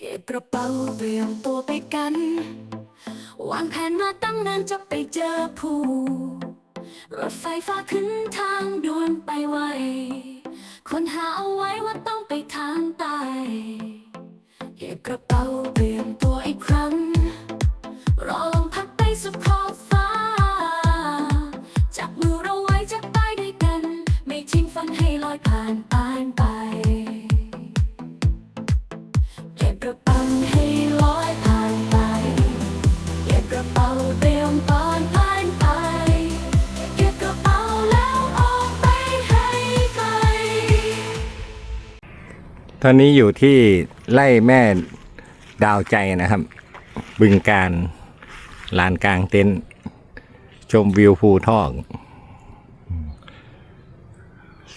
เก็บกระเป๋าเตรียมตัวไปกัน วางแผนมาตั้งนานจะไปเจอผู้รถไฟฟ้าขึ้นทางด่วนไปไวคนหาเอาไว้ว่าต้องไปทางใต้เก็บกระเป๋าเตรียมตัวอีกครั้ง รอลมพัดไปสุดขอบฟ้า จับมือเราไว้จะไปด้วยกัน ไม่ทิ้งฝันให้ลอยผ่านผ่านไป เป๋าเตรียมปอนผ่านไป เก็บกระเป๋าแล้วออกไปให้ไกล ตอนนี้อยู่ที่ไล่แม่ดาวใจนะครับ บึงการลานกลางเต็นท์ชมวิวภูทอก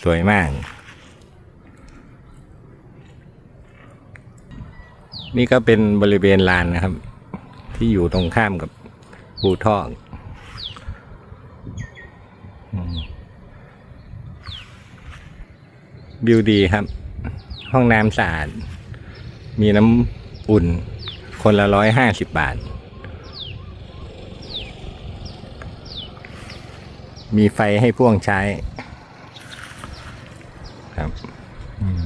สวยมาก นี่ก็เป็นบริเวณลานนะครับ ที่อยู่ตรงข้ามกับ ภูทอกวิวดีครับ ห้องน้ำสะอาด มีน้ำอุ่น คนละร้อยห้าสิบบาท มีไฟให้พ่วงใช้ครับอืม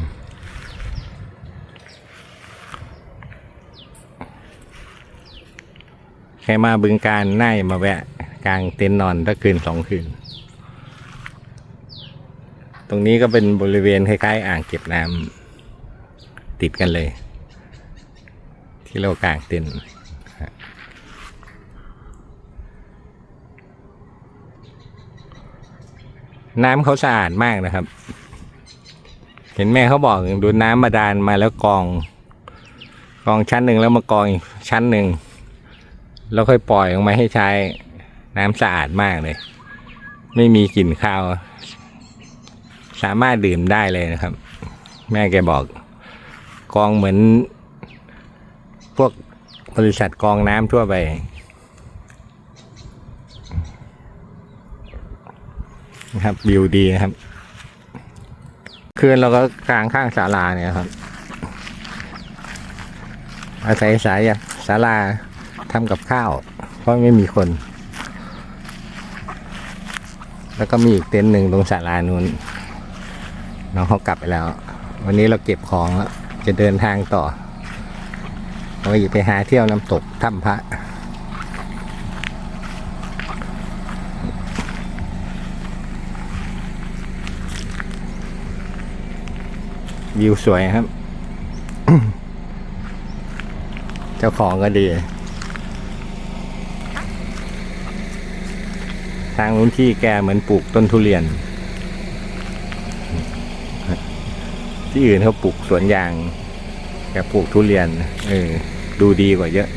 ใครมาบึงการน่ายมาแวะ กลางเต็นท์นอนถ้าคืนสองคืน ตรงนี้ก็เป็นบริเวณคล้ายๆ อ่างเก็บน้ำติดกันเลย ที่เรากางเต็นท์น้ำเขาสะอาดมากนะครับ เห็นแม่เขาบอกดูน้ำบาดาลมาแล้วกอง กองชั้นหนึ่งแล้วมากองอีกชั้นหนึ่ง แล้วค่อยปล่อยออกมาให้ใช้น้ำสะอาดมากเลย ไม่มีกลิ่นคาว สามารถดื่มได้เลยนะครับ แม่แกบอกกองเหมือน พวกบริษัทกองน้ำทั่วไป นะครับวิวดีนะครับ คืนเราก็กลางข้างศาลาเนี่ยครับ อาศัยสายศาลา ทำกับข้าว เพราะไม่มีคน แล้วก็มีอีกเต็นท์หนึ่งตรงศาลานู้นน้องเขากลับไปแล้ว วันนี้เราเก็บของแล้วจะเดินทางต่อเราจะไปหาเที่ยวน้ำตกถ้ำพระวิวสวยครับ เจ้าของก็ดี ทางนู้นที่แกเหมือนปลูกต้นทุเรียน ที่อื่นเขาปลูกสวนยางแกปลูกทุเรียนเออดูดีกว่าเยอะ